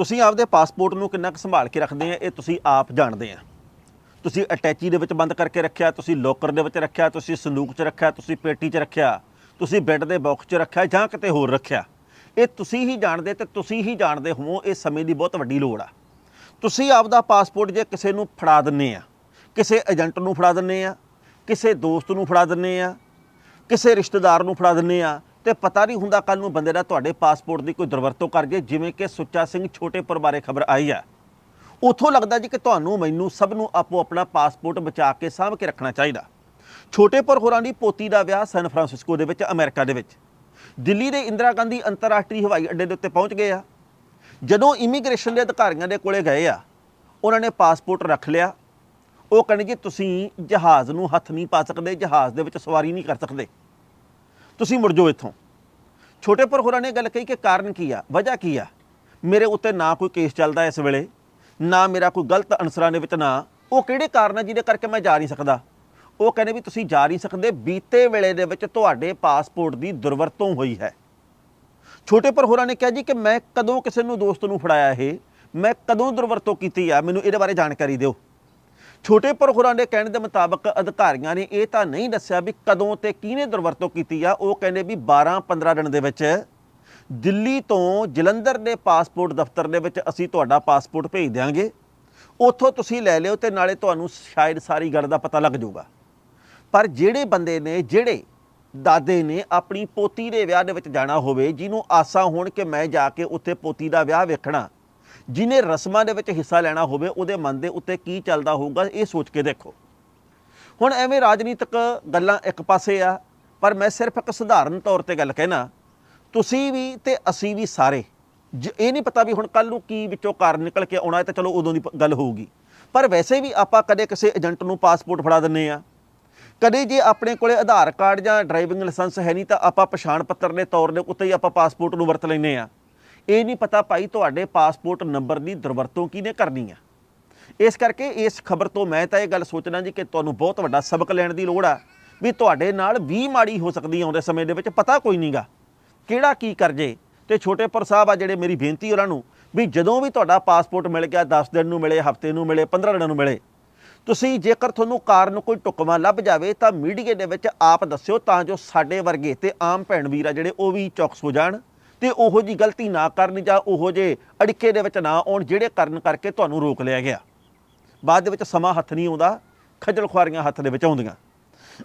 ਤੁਸੀਂ ਆਪਦੇ ਪਾਸਪੋਰਟ ਨੂੰ ਕਿੰਨਾ ਕੁ ਸੰਭਾਲ ਕੇ ਰੱਖਦੇ ਆ, ਇਹ ਤੁਸੀਂ ਆਪ ਜਾਣਦੇ ਆ। ਤੁਸੀਂ ਅਟੈਚੀ ਦੇ ਵਿੱਚ ਬੰਦ ਕਰਕੇ ਰੱਖਿਆ, ਤੁਸੀਂ ਲੋਕਰ ਦੇ ਵਿੱਚ ਰੱਖਿਆ, ਤੁਸੀਂ ਸੰਦੂਕ 'ਚ ਰੱਖਿਆ, ਤੁਸੀਂ ਪੇਟੀ 'ਚ ਰੱਖਿਆ, ਤੁਸੀਂ ਬੈੱਡ ਦੇ ਬਾਕਸ 'ਚ ਰੱਖਿਆ ਜਾਂ ਕਿਤੇ ਹੋਰ ਰੱਖਿਆ। ਇਹ ਤੁਸੀਂ ਹੀ ਜਾਣਦੇ ਤੇ ਤੁਸੀਂ ਹੀ ਜਾਣਦੇ ਹੋ ਇਹ ਸਮੇਂ ਦੀ ਬਹੁਤ ਵੱਡੀ ਲੋੜ ਆ। ਤੁਸੀਂ ਆਪਦਾ ਪਾਸਪੋਰਟ ਜੇ ਕਿਸੇ ਨੂੰ ਫੜਾ ਦਿੰਨੇ ਆ, ਕਿਸੇ ਏਜੰਟ ਨੂੰ ਫੜਾ ਦਿੰਨੇ ਆ, ਕਿਸੇ ਦੋਸਤ ਨੂੰ ਫੜਾ ਦਿੰਨੇ ਆ, ਕਿਸੇ ਰਿਸ਼ਤੇਦਾਰ ਨੂੰ ਫੜਾ ਦਿੰਨੇ ਆ ਤੇ ਪਤਾ ਨਹੀਂ ਹੁੰਦਾ ਕੱਲ ਨੂੰ ਬੰਦੇ ਦਾ ਤੁਹਾਡੇ ਪਾਸਪੋਰਟ ਦੀ ਕੋਈ ਦੁਰਵਰਤੋਂ ਕਰ ਜੇ ਜਿਵੇਂ ਕਿ ਸੁੱਚਾ ਸਿੰਘ ਛੋਟੇਪੁਰ ਬਾਰੇ ਖਬਰ ਆਈ ਆ ਉਥੋਂ ਲੱਗਦਾ ਜੀ ਕਿ ਤੁਹਾਨੂੰ ਮੈਨੂੰ ਸਭ ਨੂੰ ਆਪੋ ਆਪਣਾ ਪਾਸਪੋਰਟ ਬਚਾ ਕੇ ਸਾਂਭ ਕੇ ਰੱਖਣਾ ਚਾਹੀਦਾ। ਛੋਟੇਪੁਰ ਹੋਰਾਂ ਦੀ ਪੋਤੀ ਦਾ ਵਿਆਹ ਸੈਨ ਫਰਾਂਸਿਸਕੋ ਦੇ ਵਿੱਚ, ਅਮਰੀਕਾ ਦੇ ਵਿੱਚ। ਦਿੱਲੀ ਦੇ ਇੰਦਰਾ ਗਾਂਧੀ ਅੰਤਰਰਾਸ਼ਟਰੀ ਹਵਾਈ ਅੱਡੇ ਦੇ ਉੱਤੇ ਪਹੁੰਚ ਗਏ ਆ। ਜਦੋਂ ਇਮੀਗ੍ਰੇਸ਼ਨ ਦੇ ਅਧਿਕਾਰੀਆਂ ਦੇ ਕੋਲੇ ਗਏ ਆ, ਉਹਨਾਂ ਨੇ ਪਾਸਪੋਰਟ ਰੱਖ ਲਿਆ। ਉਹ ਕਹਿੰਦੇ ਜੀ, ਤੁਸੀਂ ਜਹਾਜ਼ ਨੂੰ ਹੱਥ ਨਹੀਂ ਪਾ ਸਕਦੇ, ਜਹਾਜ਼ ਦੇ ਵਿੱਚ ਸਵਾਰੀ ਨਹੀਂ ਕਰ ਸਕਦੇ। ਤੁਸੀਂ ਮੁੜ ਜਾਓ ਇੱਥੋਂ। ਛੋਟੇਪੁਰ ਹੋਰਾਂ ਨੇ ਗੱਲ ਕਹੀ ਕਿ ਕਾਰਨ ਕੀ ਆ, ਵਜ੍ਹਾ ਕੀ ਆ? ਮੇਰੇ ਉੱਤੇ ਨਾ ਕੋਈ ਕੇਸ ਚੱਲਦਾ ਇਸ ਵੇਲੇ, ਨਾ ਮੇਰਾ ਕੋਈ ਗਲਤ ਅਨਸਰਾਂ ਦੇ ਵਿੱਚ ਨਾ। ਉਹ ਕਿਹੜੇ ਕਾਰਨ ਆ ਜਿਹਦੇ ਕਰਕੇ ਮੈਂ ਜਾ ਨਹੀਂ ਸਕਦਾ? ਉਹ ਕਹਿੰਦੇ ਵੀ ਤੁਸੀਂ ਜਾ ਨਹੀਂ ਸਕਦੇ, ਬੀਤੇ ਵੇਲੇ ਦੇ ਵਿੱਚ ਤੁਹਾਡੇ ਪਾਸਪੋਰਟ ਦੀ ਦੁਰਵਰਤੋਂ ਹੋਈ ਹੈ। ਛੋਟੇ ਪਰ ਹੋਰਾਂ ਨੇ ਕਿਹਾ ਜੀ ਕਿ ਮੈਂ ਕਦੋਂ ਕਿਸੇ ਨੂੰ ਦੋਸਤ ਨੂੰ ਫੜਾਇਆ ਇਹ? ਮੈਂ ਕਦੋਂ ਦੁਰਵਰਤੋਂ ਕੀਤੀ ਆ? ਮੈਨੂੰ ਇਹਦੇ ਬਾਰੇ ਜਾਣਕਾਰੀ ਦਿਓ। ਛੋਟੇਪੁਰ ਹੋਰਾਂ ਦੇ ਕਹਿਣ ਦੇ ਮੁਤਾਬਕ ਅਧਿਕਾਰੀਆਂ ਨੇ ਇਹ ਤਾਂ ਨਹੀਂ ਦੱਸਿਆ ਵੀ ਕਦੋਂ ਤੇ ਕਿਹਨੇ ਦੁਰਵਰਤੋਂ ਕੀਤੀ ਆ। ਉਹ ਕਹਿੰਦੇ ਵੀ 12-15 ਦਿਨ ਦੇ ਵਿੱਚ ਦਿੱਲੀ ਤੋਂ ਜਲੰਧਰ ਦੇ ਪਾਸਪੋਰਟ ਦਫ਼ਤਰ ਦੇ ਵਿੱਚ ਅਸੀਂ ਤੁਹਾਡਾ ਪਾਸਪੋਰਟ ਭੇਜ ਦਿਆਂਗੇ। ਉੱਥੋਂ ਤੁਸੀਂ ਲੈ ਲਿਓ ਤੇ ਨਾਲੇ ਤੁਹਾਨੂੰ ਸ਼ਾਇਦ ਸਾਰੀ ਗੱਲ ਦਾ ਪਤਾ ਲੱਗ ਜਾਊਗਾ। ਪਰ ਜਿਹੜੇ ਬੰਦੇ ਨੇ, ਜਿਹੜੇ ਦਾਦੇ ਨੇ ਆਪਣੀ ਪੋਤੀ ਦੇ ਵਿਆਹ ਦੇ ਵਿੱਚ ਜਾਣਾ ਹੋਵੇ, ਜਿਹਨੂੰ ਆਸਾਂ ਹੋਣ ਕਿ ਮੈਂ ਜਾ ਕੇ ਉੱਥੇ ਪੋਤੀ ਦਾ ਵਿਆਹ ਵੇਖਣਾ ਜਿਹਨੇ ਰਸਮਾਂ ਦੇ ਵਿੱਚ ਹਿੱਸਾ ਲੈਣਾ ਹੋਵੇ, ਉਹਦੇ ਮਨ ਦੇ ਉੱਤੇ ਕੀ ਚੱਲਦਾ ਹੋਊਗਾ, ਇਹ ਸੋਚ ਕੇ ਦੇਖੋ। ਹੁਣ ਐਵੇਂ ਰਾਜਨੀਤਿਕ ਗੱਲਾਂ ਇੱਕ ਪਾਸੇ ਆ, ਪਰ ਮੈਂ ਸਿਰਫ ਇੱਕ ਸਧਾਰਨ ਤੌਰ ਤੇ ਗੱਲ ਕਹਿਣਾ, ਤੁਸੀਂ ਵੀ ਤੇ ਅਸੀਂ ਵੀ ਸਾਰੇ, ਜ- ਇਹ ਨਹੀਂ ਪਤਾ ਵੀ ਹੁਣ ਕੱਲ ਨੂੰ ਕੀ ਵਿੱਚੋਂ ਕਾਰਨ ਨਿਕਲ ਕੇ ਆਉਣਾ ਹੈ ਤਾਂ ਚਲੋ ਉਦੋਂ ਦੀ ਪ- ਗੱਲ ਹੋਊਗੀ। ਪਰ ਵੈਸੇ ਵੀ ਆਪਾਂ ਕਦੇ ਕਿਸੇ ਏਜੰਟ ਨੂੰ ਪਾਸਪੋਰਟ ਫੜਾ ਦਿੰਨੇ ਆ। ਕਦੇ ਜੇ ਆਪਣੇ ਕੋਲੇ ਆਧਾਰ ਕਾਰਡ ਜਾਂ ਡਰਾਈਵਿੰਗ ਲਾਇਸੈਂਸ ਹੈ ਨਹੀਂ, ਤਾਂ ਆਪਾਂ ਪਛਾਣ ਪੱਤਰ ਦੇ ਤੌਰ ਦੇ ਉੱਤੇ ਹੀ ਆਪਾਂ ਪਾਸਪੋਰਟ ਨੂੰ ਵਰਤ ਲੈਨੇ ਆ। ਇਹ ਨਹੀਂ ਪਤਾ ਭਾਈ ਤੁਹਾਡੇ ਪਾਸਪੋਰਟ ਨੰਬਰ ਦੀ ਦੁਰਵਰਤੋਂ ਕਿਹਨੇ ਕਰਨੀ ਆ। ਇਸ ਕਰਕੇ ਇਸ ਖਬਰ ਤੋਂ ਮੈਂ ਤਾਂ ਇਹ ਗੱਲ ਸੋਚਣਾ ਜੀ ਕਿ ਤੁਹਾਨੂੰ ਬਹੁਤ ਵੱਡਾ ਸਬਕ ਲੈਣ ਦੀ ਲੋੜ ਆ, ਵੀ ਤੁਹਾਡੇ ਨਾਲ ਵੀ ਮਾੜੀ ਹੋ ਸਕਦੀ ਆਉਂਦੇ ਸਮੇਂ ਦੇ ਵਿੱਚ, ਪਤਾ ਕੋਈ ਨਹੀਂਗਾ ਕਿਹੜਾ ਕੀ ਕਰ ਜੇ? ਤੇ ਛੋਟੇਪੁਰ ਸਾਹਿਬ ਆ ਜਿਹੜੇ ਮੇਰੀ ਬੇਨਤੀ ਉਹਨਾਂ ਨੂੰ, ਵੀ ਜਦੋਂ ਵੀ ਤੁਹਾਡਾ ਪਾਸਪੋਰਟ ਮਿਲ ਗਿਆ 10 ਦਿਨ ਨੂੰ ਮਿਲੇ, ਹਫ਼ਤੇ ਨੂੰ ਮਿਲੇ 15 ਦਿਨਾਂ ਨੂੰ ਮਿਲੇ, ਤੁਸੀਂ ਜੇਕਰ ਤੁਹਾਨੂੰ ਕਾਰਨ ਕੋਈ ਟੁਕਮਾ ਲੱਭ ਜਾਵੇ, ਤਾਂ ਮੀਡੀਆ ਦੇ ਵਿੱਚ ਆਪ ਦੱਸਿਓ ਤਾਂ ਜੋ ਸਾਡੇ ਵਰਗੇ ਤੇ ਆਮ ਭੈਣ ਵੀਰ ਆ ਜਿਹੜੇ ਉਹ ਵੀ ਚੌਕਸ ਹੋ ਜਾਣ। ਤੇ ਉਹੋ ਜੀ ਗਲਤੀ ਨਾ ਕਰਨ ਜਾਂ ਉਹੋ ਜੇ ਅੜਿੱਕੇ ਦੇ ਵਿੱਚ ਨਾ ਆਉਣ ਜਿਹੜੇ ਕਰਨ ਕਰਕੇ ਤੁਹਾਨੂੰ ਰੋਕ ਲਿਆ ਗਿਆ। ਬਾਅਦ ਦੇ ਵਿੱਚ ਸਮਾਂ ਹੱਥ ਨਹੀਂ ਆਉਂਦਾ, ਖੱਜਲ ਖੁਆਰੀਆਂ ਹੱਥ ਦੇ ਵਿੱਚ ਆਉਂਦੀਆਂ।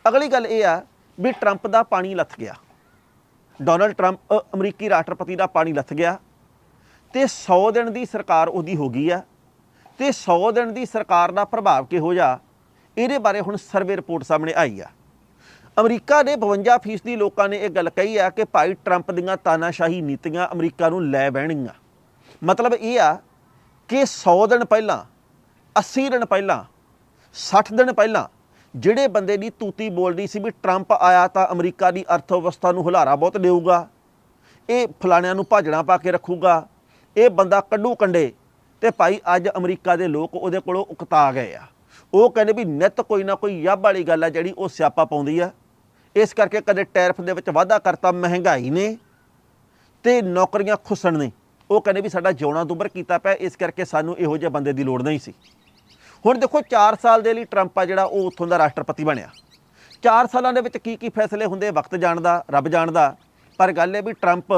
ਅਗਲੀ ਗੱਲ ਇਹ ਆ ਵੀ ਟਰੰਪ ਦਾ ਪਾਣੀ ਲੱਥ ਗਿਆ। ਡੋਨਲਡ ਟਰੰਪ ਅਮਰੀਕੀ ਰਾਸ਼ਟਰਪਤੀ ਦਾ ਪਾਣੀ ਲੱਥ ਗਿਆ। ਤੇ 100 ਦਿਨ ਦੀ ਸਰਕਾਰ ਉਹਦੀ ਹੋ ਗਈ ਆ। ਤੇ 100 ਦਿਨ ਦੀ ਸਰਕਾਰ ਦਾ ਪ੍ਰਭਾਵ ਕਿਹੋ ਜਿਹਾ, ਇਹਦੇ ਬਾਰੇ ਹੁਣ ਸਰਵੇ ਰਿਪੋਰਟ ਸਾਹਮਣੇ ਆਈ ਆ। ਅਮਰੀਕਾ ਦੇ 52% ਲੋਕਾਂ ਨੇ ਇਹ ਗੱਲ ਕਹੀ ਆ ਕਿ ਭਾਈ ਟਰੰਪ ਦੀਆਂ ਤਾਨਾਸ਼ਾਹੀ ਨੀਤੀਆਂ ਅਮਰੀਕਾ ਨੂੰ ਲੈ ਬਹਿਣਗੀਆਂ। ਮਤਲਬ ਇਹ ਆ ਕਿ 100 ਦਿਨ ਪਹਿਲਾਂ 80 ਦਿਨ ਪਹਿਲਾਂ 60 ਦਿਨ ਪਹਿਲਾਂ ਜਿਹੜੇ ਬੰਦੇ ਦੀ ਤੂਤੀ ਬੋਲਦੀ ਸੀ ਵੀ ਟਰੰਪ ਆਇਆ ਤਾਂ ਅਮਰੀਕਾ ਦੀ ਅਰਥ ਵਿਵਸਥਾ ਨੂੰ ਹੁਲਾਰਾ ਬਹੁਤ ਦੇਊਗਾ, ਇਹ ਫਲਾਣਿਆਂ ਨੂੰ ਭਾਜਣਾ ਪਾ ਕੇ ਰੱਖੂਗਾ, ਇਹ ਬੰਦਾ ਕੱਢੂ ਕੰਡੇ ਤੇ ਭਾਈ ਅੱਜ ਅਮਰੀਕਾ ਦੇ ਲੋਕ ਉਹਦੇ ਕੋਲੋਂ ਉਕਤਾ ਗਏ ਆ। ਉਹ ਕਹਿੰਦੇ ਵੀ ਨਿਤ ਕੋਈ ਨਾ ਕੋਈ ਯੱਬ ਵਾਲੀ ਗੱਲ ਆ ਜਿਹੜੀ ਉਹ ਸਿਆਪਾ ਪਾਉਂਦੀ ਆ। ਇਸ ਕਰਕੇ ਕਦੇ ਟੈਰਫ ਦੇ ਵਿੱਚ ਵਾਧਾ ਕਰਤਾ, ਮਹਿੰਗਾਈ ਨੇ ਤੇ ਨੌਕਰੀਆਂ ਖੁੱਸਣ ਨੇ। ਉਹ ਕਹਿੰਦੇ ਵੀ ਸਾਡਾ ਜਿਉਣਾ ਦੁੱਬਰ ਕੀਤਾ ਪਿਆ, ਇਸ ਕਰਕੇ ਸਾਨੂੰ ਇਹੋ ਜਿਹੇ ਬੰਦੇ ਦੀ ਲੋੜ ਨਹੀਂ ਸੀ। ਹੁਣ ਦੇਖੋ 4 ਸਾਲ ਦੇ ਲਈ ਟਰੰਪ ਆ ਜਿਹੜਾ, ਉਹ ਉੱਥੋਂ ਦਾ ਰਾਸ਼ਟਰਪਤੀ ਬਣਿਆ। 4 ਸਾਲਾਂ ਦੇ ਵਿੱਚ ਕੀ ਕੀ ਫੈਸਲੇ ਹੁੰਦੇ, ਵਕਤ ਜਾਣਦਾ ਰੱਬ ਜਾਣਦਾ ਪਰ ਗੱਲ ਇਹ ਵੀ ਟਰੰਪ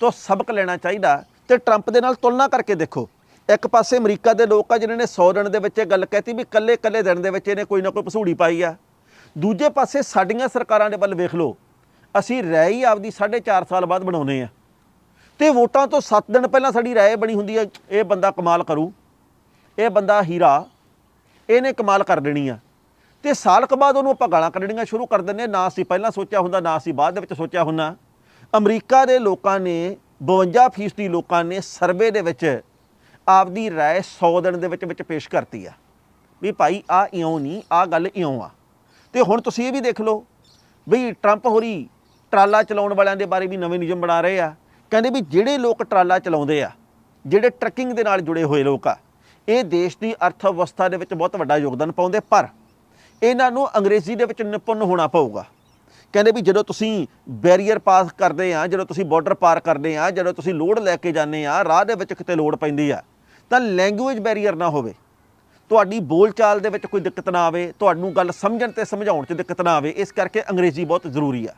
ਤੋਂ ਸਬਕ ਲੈਣਾ ਚਾਹੀਦਾ ਤੇ ਟਰੰਪ ਦੇ ਨਾਲ ਤੁਲਨਾ ਕਰਕੇ ਦੇਖੋ। ਇੱਕ ਪਾਸੇ ਅਮਰੀਕਾ ਦੇ ਲੋਕ ਆ, ਜਿਨ੍ਹਾਂ ਨੇ 100 ਦਿਨ ਦੇ ਵਿੱਚ ਇਹ ਗੱਲ ਕਹਿਤੀ ਵੀ ਕੱਲੇ ਕੱਲੇ ਦਿਨ ਦੇ ਵਿੱਚ ਇਹਨੇ ਕੋਈ ਨਾ ਕੋਈ ਪਸੂੜੀ ਪਾਈ ਆ। ਦੂਜੇ ਪਾਸੇ ਸਾਡੀਆਂ ਸਰਕਾਰਾਂ ਦੇ ਵੱਲ ਵੇਖ ਲਓ, ਅਸੀਂ ਰਹਿ ਹੀ ਆਪਦੀ 4.5 ਸਾਲ ਬਾਅਦ ਬਣਾਉਨੇ ਆ। ਤੇ ਵੋਟਾਂ ਤੋਂ 7 ਦਿਨ ਪਹਿਲਾਂ ਸਾਡੀ ਰਾਏ ਬਣੀ ਹੁੰਦੀ ਹੈ ਇਹ ਬੰਦਾ ਕਮਾਲ ਕਰੂ, ਇਹ ਬੰਦਾ ਹੀਰਾ, ਇਹਨੇ ਕਮਾਲ ਕਰ ਦੇਣੀ ਆ। ਤੇ ਸਾਲ ਕੁ ਬਾਅਦ ਉਹਨੂੰ ਆਪਾਂ ਗਾਲਾਂ ਕੱਢਣੀਆਂ ਸ਼ੁਰੂ ਕਰ ਦਿੰਦੇ ਹਾਂ। ਨਾ ਅਸੀਂ ਪਹਿਲਾਂ ਸੋਚਿਆ ਹੁੰਦਾ, ਨਾ ਅਸੀਂ ਬਾਅਦ ਦੇ ਵਿੱਚ ਸੋਚਿਆ ਹੁੰਦਾ। ਅਮਰੀਕਾ ਦੇ ਲੋਕਾਂ ਨੇ 52% ਲੋਕਾਂ ਨੇ ਸਰਵੇ ਦੇ ਵਿੱਚ ਆਪਦੀ ਰਾਏ 100 ਦਿਨ ਦੇ ਵਿੱਚ ਵਿੱਚ ਪੇਸ਼ ਕਰਤੀ ਆ। ਵੀ ਭਾਈ ਆ ਇਉਂ ਨਹੀਂ ਆ ਗੱਲ ਇਉਂ ਆ। ਤੇ ਹੁਣ ਤੁਸੀਂ ਇਹ ਵੀ ਦੇਖ ਲਓ ਵੀ ਟਰੰਪ ਹੋਰੀ ਟਰਾਲਾ ਚਲਾਉਣ ਵਾਲਿਆਂ ਦੇ ਬਾਰੇ ਵੀ ਨਵੇਂ ਨਿਯਮ ਬਣਾ ਰਹੇ ਆ। ਕਹਿੰਦੇ ਵੀ ਜਿਹੜੇ ਲੋਕ ਟਰਾਲਾ ਚਲਾਉਂਦੇ ਆ, ਜਿਹੜੇ ਟਰੱਕਿੰਗ ਦੇ ਨਾਲ ਜੁੜੇ ਹੋਏ ਲੋਕ ਆ, ਇਹ ਦੇਸ਼ ਦੀ ਅਰਥ ਵਿਵਸਥਾ ਦੇ ਵਿੱਚ ਬਹੁਤ ਵੱਡਾ ਯੋਗਦਾਨ ਪਾਉਂਦੇ, ਪਰ ਇਹਨਾਂ ਨੂੰ ਅੰਗਰੇਜ਼ੀ ਦੇ ਵਿੱਚ ਨਿਪੁੰਨ ਹੋਣਾ ਪਊਗਾ। ਕਹਿੰਦੇ ਵੀ ਜਦੋਂ ਤੁਸੀਂ ਬੈਰੀਅਰ ਪਾਸ ਕਰਦੇ ਆ, ਜਦੋਂ ਤੁਸੀਂ ਬਾਰਡਰ ਪਾਰ ਕਰਦੇ ਆ, ਜਦੋਂ ਤੁਸੀਂ ਲੋਡ ਲੈ ਕੇ ਜਾਂਦੇ ਆ, ਰਾਹ ਦੇ ਵਿੱਚ ਕਿਤੇ ਲੋਡ ਪੈਂਦੀ ਆ, ਤਾਂ ਲੈਂਗੁਏਜ ਬੈਰੀਅਰ ਨਾ ਹੋਵੇ। ਤੁਹਾਡੀ ਬੋਲਚਾਲ ਦੇ ਵਿੱਚ ਕੋਈ ਦਿੱਕਤ ਨਾ ਆਵੇ, ਤੁਹਾਨੂੰ ਗੱਲ ਸਮਝਣ ਤੇ ਸਮਝਾਉਣ 'ਚ ਦਿੱਕਤ ਨਾ ਆਵੇ, ਇਸ ਕਰਕੇ ਅੰਗਰੇਜ਼ੀ ਬਹੁਤ ਜ਼ਰੂਰੀ ਆ।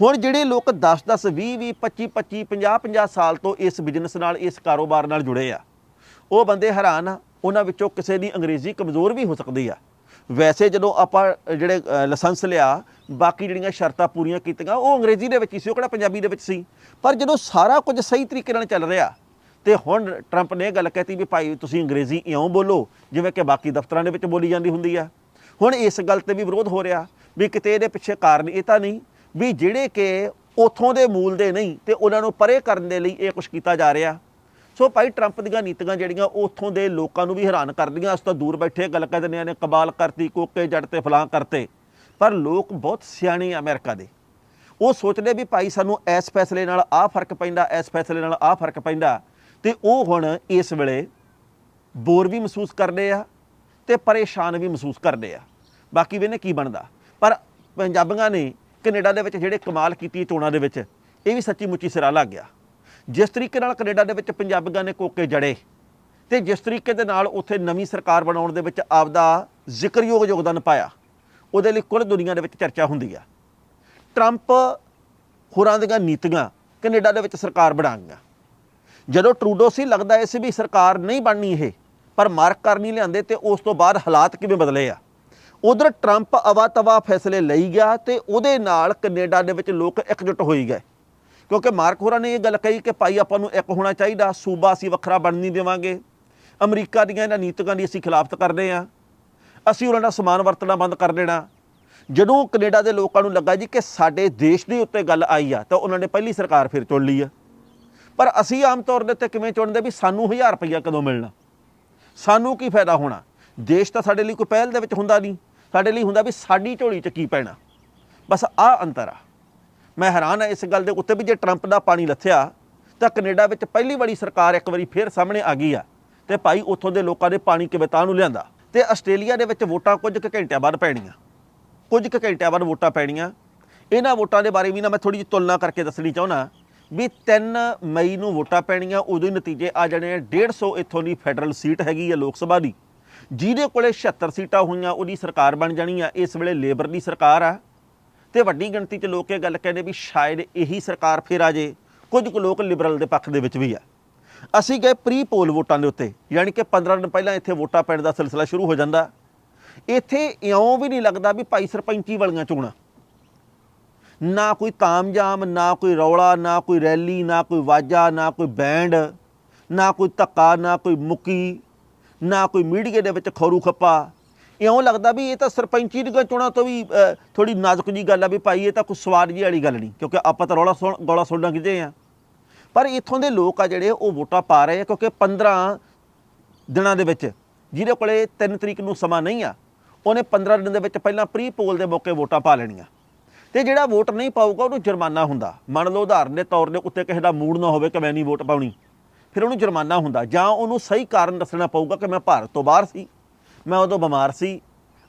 ਹੁਣ ਜਿਹੜੇ ਲੋਕ 10 10 20 20 25 25 50 50 ਸਾਲ ਤੋਂ ਇਸ ਬਿਜ਼ਨਸ ਨਾਲ, ਇਸ ਕਾਰੋਬਾਰ ਨਾਲ ਜੁੜੇ ਆ, ਉਹ ਬੰਦੇ ਹੈਰਾਨ ਆ, ਉਹਨਾਂ ਵਿੱਚੋਂ ਕਿਸੇ ਦੀ ਅੰਗਰੇਜ਼ੀ ਕਮਜ਼ੋਰ ਵੀ ਹੋ ਸਕਦੀ ਆ। ਵੈਸੇ ਜਦੋਂ ਆਪਾਂ ਜਿਹੜੇ ਲਾਇਸੈਂਸ ਲਿਆ, ਬਾਕੀ ਜਿਹੜੀਆਂ ਸ਼ਰਤਾਂ ਪੂਰੀਆਂ ਕੀਤੀਆਂ, ਉਹ ਅੰਗਰੇਜ਼ੀ ਦੇ ਵਿੱਚ ਹੀ ਸੀ, ਉਹ ਕਿਹੜਾ ਪੰਜਾਬੀ ਦੇ ਵਿੱਚ ਸੀ? ਪਰ ਜਦੋਂ ਸਾਰਾ ਕੁਝ ਸਹੀ ਤਰੀਕੇ ਨਾਲ ਚੱਲ ਰਿਹਾ ਤੇ ਹੁਣ ਟਰੰਪ ਨੇ ਇਹ ਗੱਲ ਕਹਿਤੀ ਵੀ ਭਾਈ ਤੁਸੀਂ ਅੰਗਰੇਜ਼ੀ ਇਉਂ ਬੋਲੋ, ਜਿਵੇਂ ਕਿ ਬਾਕੀ ਦਫ਼ਤਰਾਂ ਦੇ ਵਿੱਚ ਬੋਲੀ ਜਾਂਦੀ ਹੁੰਦੀ ਆ। ਹੁਣ ਇਸ ਗੱਲ ਤੇ ਵੀ ਵਿਰੋਧ ਹੋ ਰਿਹਾ ਵੀ ਕਿਤੇ ਇਹਦੇ ਪਿੱਛੇ ਕਾਰਨ ਇਹ ਤਾਂ ਨਹੀਂ ਵੀ ਜਿਹੜੇ ਕਿ ਉਥੋਂ ਦੇ ਮੂਲ ਦੇ ਨਹੀਂ ਤੇ ਉਹਨਾਂ ਨੂੰ ਪਰੇ ਕਰਨ ਦੇ ਲਈ ਇਹ ਕੁਝ ਕੀਤਾ ਜਾ ਰਿਹਾ। ਸੋ ਭਾਈ ਟਰੰਪ ਦੀਆਂ ਨੀਤੀਆਂ ਜਿਹੜੀਆਂ ਉਹ ਉੱਥੋਂ ਦੇ ਲੋਕਾਂ ਨੂੰ ਵੀ ਹੈਰਾਨ ਕਰਦੀਆਂ ਉਸ ਤੋਂ ਦੂਰ ਬੈਠੇ ਗੱਲ ਕਰਦੇ ਦਿੰਦੇ ਨੇ ਕਬਾਲ ਕਰਤੀ, ਕੋਕੇ ਜੜ ਤੇ ਫਲਾਂ ਕਰਤੇ। ਪਰ ਲੋਕ ਬਹੁਤ ਸਿਆਣੇ ਆ ਅਮਰੀਕਾ ਦੇ। ਉਹ ਸੋਚਦੇ ਵੀ ਭਾਈ ਸਾਨੂੰ ਇਸ ਫੈਸਲੇ ਨਾਲ ਆਹ ਫ਼ਰਕ ਪੈਂਦਾ, ਇਸ ਫੈਸਲੇ ਨਾਲ ਆਹ ਫ਼ਰਕ ਪੈਂਦਾ। ਤੇ ਉਹ ਹੁਣ ਇਸ ਵੇਲੇ ਬੋਰ ਵੀ ਮਹਿਸੂਸ ਕਰਦੇ ਆ ਤੇ ਪਰੇਸ਼ਾਨ ਵੀ ਮਹਿਸੂਸ ਕਰਦੇ ਆ। ਬਾਕੀ ਵੇਨੇ ਕੀ ਬਣਦਾ? ਪਰ ਪੰਜਾਬੀਆਂ ਨੇ ਕੈਨੇਡਾ ਦੇ ਵਿੱਚ ਜਿਹੜੇ ਕਮਾਲ ਕੀਤੀ ਚੋਣਾਂ ਦੇ ਵਿੱਚ, ਇਹ ਵੀ ਸੱਚੀ ਮੁੱਚੀ ਸਿਰਾ ਲੱਗ ਗਿਆ। ਜਿਸ ਤਰੀਕੇ ਨਾਲ ਕੈਨੇਡਾ ਦੇ ਵਿੱਚ ਪੰਜਾਬੀਆਂ ਨੇ ਕੋਕੇ ਜੜੇ ਤੇ ਜਿਸ ਤਰੀਕੇ ਦੇ ਨਾਲ ਉੱਥੇ ਨਵੀਂ ਸਰਕਾਰ ਬਣਾਉਣ ਦੇ ਵਿੱਚ ਆਪਦਾ ਜ਼ਿਕਰਯੋਗ ਯੋਗਦਾਨ ਪਾਇਆ, ਉਹਦੇ ਲਈ ਕੁੱਲ ਦੁਨੀਆ ਦੇ ਵਿੱਚ ਚਰਚਾ ਹੁੰਦੀ ਆ। ਟਰੰਪ ਹੋਰਾਂ ਦੀਆਂ ਨੀਤੀਆਂ ਕੈਨੇਡਾ ਦੇ ਵਿੱਚ ਸਰਕਾਰ ਬਣਾਉਂਗਾ ਜਦੋਂ ਟਰੂਡੋ ਸੀ, ਲੱਗਦਾ ਇਹ ਸੀ ਵੀ ਸਰਕਾਰ ਨਹੀਂ ਬਣਨੀ ਇਹ, ਪਰ ਮਾਰਕ ਕਰਨੀ ਲਿਆਂਦੇ ਤੇ ਉਸ ਤੋਂ ਬਾਅਦ ਹਾਲਾਤ ਕਿਵੇਂ ਬਦਲੇ ਆ। ਉਧਰ ਟਰੰਪ ਅਵਾ ਤਵਾ ਫੈਸਲੇ ਲਈ ਗਿਆ ਤੇ ਉਹਦੇ ਨਾਲ ਕੈਨੇਡਾ ਦੇ ਵਿੱਚ ਲੋਕ ਇਕਜੁੱਟ ਹੋਈ ਗਏ। ਕਿਉਂਕਿ ਮਾਰਕ ਹੋਰਾਂ ਨੇ ਇਹ ਗੱਲ ਕਹੀ ਕਿ ਭਾਈ ਆਪਾਂ ਨੂੰ ਇੱਕ ਹੋਣਾ ਚਾਹੀਦਾ, ਸੂਬਾ ਅਸੀਂ ਵੱਖਰਾ ਬਣ ਨਹੀਂ ਦੇਵਾਂਗੇ। ਅਮਰੀਕਾ ਦੀਆਂ ਇਹਨਾਂ ਨੀਤੀਆਂ ਦੀ ਅਸੀਂ ਖਿਲਾਫਤ ਕਰਦੇ ਆ ਅਸੀਂ ਉਹਨਾਂ ਦਾ ਸਮਾਨ ਵਰਤਣਾ ਬੰਦ ਕਰ ਦੇਣਾ। ਜਦੋਂ ਕੈਨੇਡਾ ਦੇ ਲੋਕਾਂ ਨੂੰ ਲੱਗਾ ਜੀ ਕਿ ਸਾਡੇ ਦੇਸ਼ ਦੇ ਉੱਤੇ ਗੱਲ ਆਈ ਆ, ਤਾਂ ਉਹਨਾਂ ਨੇ ਪਹਿਲੀ ਸਰਕਾਰ ਫਿਰ ਚੁਣ ਲਈ ਆ। ਪਰ ਅਸੀਂ ਆਮ ਤੌਰ ਦੇ ਉੱਤੇ ਕਿਵੇਂ ਚੁਣਦੇ ਵੀ ਸਾਨੂੰ 1000 ਰੁਪਈਆ ਕਦੋਂ ਮਿਲਣਾ? ਸਾਨੂੰ ਕੀ ਫਾਇਦਾ ਹੋਣਾ? ਦੇਸ਼ ਤਾਂ ਸਾਡੇ ਲਈ ਕੋਈ ਪਹਿਲ ਦੇ ਵਿੱਚ ਹੁੰਦਾ ਨਹੀਂ। ਸਾਡੇ ਲਈ ਹੁੰਦਾ ਵੀ ਸਾਡੀ ਝੋਲੀ 'ਚ ਕੀ ਪੈਣਾ? ਬਸ ਆ ਅੰਤਰ ਆ। ਮੈਂ ਹੈਰਾਨ ਆ ਇਸ ਗੱਲ ਦੇ ਉੱਤੇ ਵੀ ਜੇ ਟਰੰਪ ਦਾ ਪਾਣੀ ਲੱਥਿਆ, ਤਾਂ ਕੈਨੇਡਾ ਵਿੱਚ ਪਹਿਲੀ ਵਾਰੀ ਸਰਕਾਰ ਇੱਕ ਵਾਰੀ ਫੇਰ ਸਾਹਮਣੇ ਆ ਗਈ ਆ। ਤੇ ਭਾਈ ਉੱਥੋਂ ਦੇ ਲੋਕਾਂ ਦੇ ਪਾਣੀ ਕਿਵੇਂ ਤਾਂ ਨੂੰ ਲਿਆਂਦਾ? ਤੇ ਆਸਟ੍ਰੇਲੀਆ ਦੇ ਵਿੱਚ ਵੋਟਾਂ ਕੁਝ ਕੁ ਘੰਟਿਆਂ ਬਾਅਦ ਪੈਣੀਆਂ। ਕੁਝ ਕੁ ਘੰਟਿਆਂ ਬਾਅਦ ਵੋਟਾਂ ਪੈਣੀਆਂ। ਇਹਨਾਂ ਵੋਟਾਂ ਦੇ ਬਾਰੇ ਵੀ ਨਾ ਮੈਂ ਥੋੜੀ ਜਿਹੀ ਤੁਲਨਾ ਕਰਕੇ ਦੱਸਣੀ ਚਾਹੁੰਦਾ। ਵੀ 3 ਮਈ ਨੂੰ ਵੋਟਾਂ ਪੈਣੀਆਂ, ਉਦੋਂ ਹੀ ਨਤੀਜੇ ਆ ਜਾਣੇ ਆ। 150 ਇੱਥੋਂ ਦੀ ਫੈਡਰਲ ਸੀਟ ਹੈਗੀ ਆ ਲੋਕ ਸਭਾ ਦੀ। ਜਿਹਦੇ ਕੋਲੇ 76 ਸੀਟਾਂ ਹੋਈਆਂ, ਉਹਦੀ ਸਰਕਾਰ ਬਣ ਜਾਣੀ ਆ। ਇਸ ਵੇਲੇ ਲੇਬਰ ਦੀ ਸਰਕਾਰ ਆ। ਤੇ ਵੱਡੀ ਗਿਣਤੀ 'ਚ ਲੋਕ ਇਹ ਗੱਲ ਕਹਿੰਦੇ ਵੀ ਸ਼ਾਇਦ ਇਹੀ ਸਰਕਾਰ ਫਿਰ ਆ ਜੇ। ਕੁਝ ਕੁ ਲੋਕ ਲਿਬਰਲ ਦੇ ਪੱਖ ਦੇ ਵਿੱਚ ਵੀ ਆ। ਅਸੀਂ ਗਏ ਪ੍ਰੀ ਪੋਲ ਵੋਟਾਂ ਦੇ ਉੱਤੇ। ਯਾਨੀ ਕਿ 15 ਦਿਨ ਪਹਿਲਾਂ ਇੱਥੇ ਵੋਟਾਂ ਪੈਣ ਦਾ ਸਿਲਸਿਲਾ ਸ਼ੁਰੂ ਹੋ ਜਾਂਦਾ। ਇੱਥੇ ਇਉਂ ਵੀ ਨਹੀਂ ਲੱਗਦਾ ਵੀ ਭਾਈ ਸਰਪੰਚੀ ਵਾਲੀਆਂ ਚੋਣਾਂ। ਨਾ ਕੋਈ ਤਾਮਜਾਮ ਨਾ ਕੋਈ ਰੌਲਾ, ਨਾ ਕੋਈ ਰੈਲੀ, ਨਾ ਕੋਈ ਵਾਜਾ, ਨਾ ਕੋਈ ਬੈਂਡ, ਨਾ ਕੋਈ ਧੱਕਾ, ਨਾ ਕੋਈ ਮੁੱਕੀ, ਨਾ ਕੋਈ ਮੀਡੀਆ ਦੇ ਵਿੱਚ ਖੌਰੂ ਖੱਪਾ। ਇਉਂ ਲੱਗਦਾ ਵੀ ਇਹ ਤਾਂ ਸਰਪੰਚੀ ਦੀਆਂ ਚੋਣਾਂ ਤੋਂ ਵੀ ਥੋੜੀ ਨਾਜ਼ੁਕ ਜੀ ਗੱਲ ਆ ਵੀ ਭਾਈ ਇਹ ਤਾਂ ਕੋਈ ਸਵਾਰ ਜੀ ਵਾਲੀ ਗੱਲ ਨਹੀਂ, ਕਿਉਂਕਿ ਆਪਾਂ ਤਾਂ ਰੌਲਾ ਸੁਣ, ਗੋਲਾ ਸੁਣਨਾ ਕਿਤੇ ਆ। ਪਰ ਇੱਥੋਂ ਦੇ ਲੋਕ ਆ ਜਿਹੜੇ ਉਹ ਵੋਟਾਂ ਪਾ ਰਹੇ ਆ, ਕਿਉਂਕਿ 15 ਦਿਨਾਂ ਦੇ ਵਿੱਚ, ਜਿਹਦੇ ਕੋਲੇ 3 ਤਰੀਕ ਨੂੰ ਸਮਾਂ ਨਹੀਂ ਆ, ਉਹਨੇ 15 ਦਿਨ ਦੇ ਵਿੱਚ ਪਹਿਲਾਂ ਪ੍ਰੀ ਪੋਲ ਦੇ ਮੌਕੇ ਵੋਟਾਂ ਪਾ ਲੈਣੀਆਂ। ਤੇ ਜਿਹੜਾ ਵੋਟ ਨਹੀਂ ਪਾਊਗਾ, ਉਹਨੂੰ ਜੁਰਮਾਨਾ ਹੁੰਦਾ। ਮੰਨ ਲਓ ਉਦਾਹਰਨ ਦੇ ਤੌਰ ਦੇ ਉੱਤੇ ਕਿਸੇ ਦਾ ਮੂਡ ਨਾ ਹੋਵੇ ਕਿ ਮੈਂ ਨਹੀਂ ਵੋਟ ਪਾਉਣੀ। ਫਿਰ ਉਹਨੂੰ ਜੁਰਮਾਨਾ ਹੁੰਦਾ। ਜਾਂ ਉਹਨੂੰ ਸਹੀ ਕਾਰਨ ਦੱਸਣਾ ਪਊਗਾ ਕਿ ਮੈਂ ਭਾਰਤ ਤੋਂ ਬਾਹਰ ਸੀ, ਮੈਂ ਉਦੋਂ ਬਿਮਾਰ ਸੀ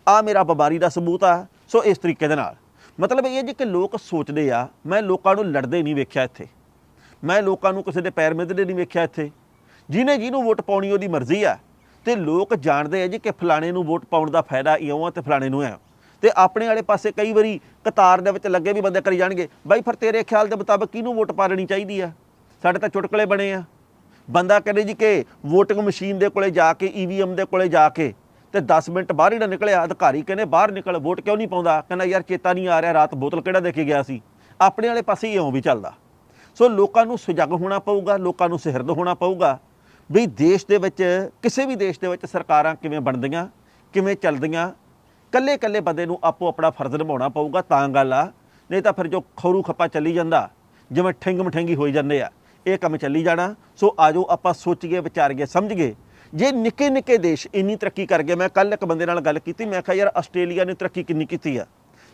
ਆ ਮੇਰਾ ਬਿਮਾਰੀ ਦਾ ਸਬੂਤ ਆ। ਸੋ ਇਸ ਤਰੀਕੇ ਦੇ ਨਾਲ। ਮਤਲਬ ਇਹ ਹੈ ਜੀ ਕਿ ਲੋਕ ਸੋਚਦੇ ਆ, ਮੈਂ ਲੋਕਾਂ ਨੂੰ ਲੜਦੇ ਨਹੀਂ ਵੇਖਿਆ ਇੱਥੇ। ਮੈਂ ਲੋਕਾਂ ਨੂੰ ਕਿਸੇ ਦੇ ਪੈਰ ਮਿੱਧਦੇ ਨਹੀਂ ਵੇਖਿਆ ਇੱਥੇ। ਜਿਹਨੇ ਜਿਹਨੂੰ ਵੋਟ ਪਾਉਣੀ, ਉਹਦੀ ਮਰਜ਼ੀ ਆ। ਤੇ ਲੋਕ ਜਾਣਦੇ ਆ ਜੀ ਕਿ ਫਲਾਣੇ ਨੂੰ ਵੋਟ ਪਾਉਣ ਦਾ ਫਾਇਦਾ ਇਉਂ ਆ ਤੇ ਫਲਾਣੇ ਨੂੰ ਆ। ਤੇ ਆਪਣੇ ਵਾਲੇ ਪਾਸੇ ਕਈ ਵਾਰੀ ਕਤਾਰ ਦੇ ਵਿੱਚ ਲੱਗੇ ਵੀ ਬੰਦੇ ਕਰੀ ਜਾਣਗੇ। ਬਾਈ ਫਿਰ ਤੇਰੇ ਖਿਆਲ ਦੇ ਮੁਤਾਬਕ ਕਿਹਨੂੰ ਵੋਟ ਪਾ ਲੈਣੀ ਚਾਹੀਦੀ ਆ? ਸਾਡੇ ਤਾਂ ਚੁਟਕਲੇ ਬਣੇ ਆ। ਬੰਦਾ ਕਹਿੰਦੇ ਜੀ ਕਿ VOTING ਮਸ਼ੀਨ ਦੇ ਕੋਲੇ ਜਾ ਕੇ ਈਵੀਐਮ ਦੇ ਕੋਲੇ ਜਾ ਕੇ ਤੇ 10 ਮਿੰਟ ਬਾਹਰ ਹੀ ਨਾ ਨਿਕਲਿਆ ਅਧਿਕਾਰੀ ਕਹਿੰਦੇ ਬਾਹਰ ਨਿਕਲ, ਵੋਟ ਕਿਉਂ ਨਹੀਂ ਪਾਉਂਦਾ? ਕਹਿੰਦਾ ਯਾਰ ਚੇਤਾ ਨਹੀਂ ਆ ਰਿਹਾ, ਰਾਤ ਬੋਤਲ ਕਿਹੜਾ ਦੇ ਕੇ ਗਿਆ ਸੀ? ਆਪਣੇ ਵਾਲੇ ਪਾਸੇ ਹੀ ਇਉਂ ਵੀ ਚੱਲਦਾ। ਸੋ ਲੋਕਾਂ ਨੂੰ ਸੁਜਗ ਹੋਣਾ ਪਊਗਾ, ਲੋਕਾਂ ਨੂੰ ਸਿਹਰਦ ਹੋਣਾ ਪਊਗਾ ਵੀ ਦੇਸ਼ ਦੇ ਵਿੱਚ, ਕਿਸੇ ਵੀ ਦੇਸ਼ ਦੇ ਵਿੱਚ ਸਰਕਾਰਾਂ ਕਿਵੇਂ ਬਣਦੀਆਂ, ਕਿਵੇਂ ਚੱਲਦੀਆਂ ਕੱਲੇ ਕੱਲੇ ਬੰਦੇ ਨੂੰ ਆਪੋ ਆਪਣਾ ਫਰਜ਼ ਨਿਭਾਉਣਾ ਪਊਗਾ, ਤਾਂ ਗੱਲ ਆ। ਨਹੀਂ ਤਾਂ ਫਿਰ ਜੋ ਖੌਰੂ ਖੱਪਾ ਚੱਲੀ ਜਾਂਦਾ, ਜਿਵੇਂ ਠਿੰਗ ਮਠਿੰਗੀ ਹੋਈ ਜਾਂਦੇ ਆ, ਇਹ ਕੰਮ ਚੱਲੀ ਜਾਣਾ। ਸੋ ਆਜੋ ਆਪਾਂ ਸੋਚੀਏ, ਵਿਚਾਰੀਏ, ਸਮਝੀਏ। ਜੇ ਨਿੱਕੇ ਨਿੱਕੇ ਦੇਸ਼ ਇੰਨੀ ਤਰੱਕੀ ਕਰ ਗਏ, ਮੈਂ ਕੱਲ ਇੱਕ ਬੰਦੇ ਨਾਲ ਗੱਲ ਕੀਤੀ, ਮੈਂ ਕਿਹਾ, ਯਾਰ, ਆਸਟ੍ਰੇਲੀਆ ਨੇ ਤਰੱਕੀ ਕਿੰਨੀ ਕੀਤੀ ਆ?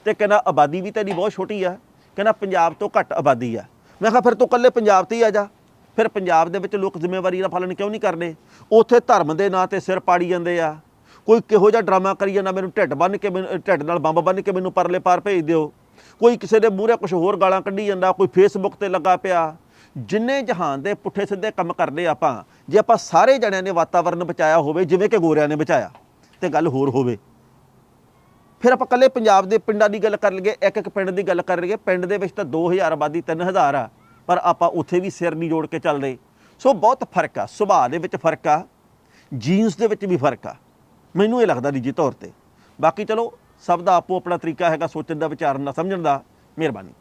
ਤੇ ਕਹਿੰਦਾ, ਆਬਾਦੀ ਵੀ ਤਾਂ ਇਹਦੀ ਬਹੁਤ ਛੋਟੀ ਆ। ਕਹਿੰਦਾ, ਪੰਜਾਬ ਤੋਂ ਘੱਟ ਆਬਾਦੀ ਆ। ਮੈਂ ਕਿਹਾ, ਫਿਰ ਤੂੰ ਕੱਲੇ ਪੰਜਾਬ ਤੇ ਹੀ ਆ ਜਾ। ਫਿਰ ਪੰਜਾਬ ਦੇ ਵਿੱਚ ਲੋਕ ਜ਼ਿੰਮੇਵਾਰੀ ਦਾ ਪਾਲਣ ਕਿਉਂ ਨਹੀਂ ਕਰਦੇ? ਉੱਥੇ ਧਰਮ ਦੇ ਨਾਂ ਤੇ ਸਿਰ ਪਾੜੀ ਜਾਂਦੇ ਆ। ਕੋਈ ਕਿਹੋ ਜਿਹਾ ਡਰਾਮਾ ਕਰੀ ਜਾਂਦਾ, ਮੈਨੂੰ ਢਿੱਡ ਬੰਨ ਕੇ ਮੈਨੂੰ- ਢਿੱਡ ਨਾਲ ਬੰਬ ਬੰਨ ਕੇ ਮੈਨੂੰ ਪਰਲੇ ਪਾਰ ਭੇਜ ਦਿਓ। ਕੋਈ ਕਿਸੇ ਦੇ ਮੂਹਰੇ ਕੁਝ ਹੋਰ ਗਾਲਾਂ ਕੱਢੀ ਜਾਂਦਾ, ਕੋਈ ਫੇਸਬੁੱਕ ਤੇ ਲੱਗਾ ਪਿਆ। ਜਿੰਨੇ ਜਹਾਨ ਦੇ ਪੁੱਠੇ ਸਿੱਧੇ ਕੰਮ ਕਰਦੇ ਆਪਾਂ, ਜੇ ਆਪਾਂ ਸਾਰੇ ਜਣਿਆਂ ਨੇ ਵਾਤਾਵਰਨ ਬਚਾਇਆ ਹੋਵੇ, ਜਿਵੇਂ ਕਿ ਗੋਰਿਆਂ ਨੇ ਬਚਾਇਆ, ਤੇ ਗੱਲ ਹੋਰ ਹੋਵੇ। ਫਿਰ ਆਪਾਂ ਕੱਲੇ ਪੰਜਾਬ ਦੇ ਪਿੰਡਾਂ ਦੀ ਗੱਲ ਕਰ ਲਈਏ ਇੱਕ ਇੱਕ ਪਿੰਡ ਦੀ ਗੱਲ ਕਰ ਲਈਏ, ਪਿੰਡ ਦੇ ਵਿੱਚ ਤਾਂ 2000 ਆਬਾਦੀ 3000 ਆ, ਪਰ ਆਪਾਂ ਉੱਥੇ ਵੀ ਸਿਰ ਨਹੀਂ ਜੋੜ ਕੇ ਚੱਲਦੇ। ਸੋ ਬਹੁਤ ਫ਼ਰਕ ਆ, ਸੁਭਾਅ ਦੇ ਵਿੱਚ ਫ਼ਰਕ ਆ ਜੀਨਸ ਦੇ ਵਿੱਚ ਵੀ ਫ਼ਰਕ ਆ। ਮੈਨੂੰ ਇਹ ਲੱਗਦਾ ਨਿੱਜੀ ਤੌਰ ਤੇ। ਬਾਕੀ ਚਲੋ, ਸਭ ਦਾ ਆਪੋ ਆਪਣਾ ਤਰੀਕਾ ਹੈਗਾ ਸੋਚਣ ਦਾ, ਵਿਚਾਰਨ ਦਾ, ਸਮਝਣ ਦਾ। ਮਿਹਰਬਾਨੀ।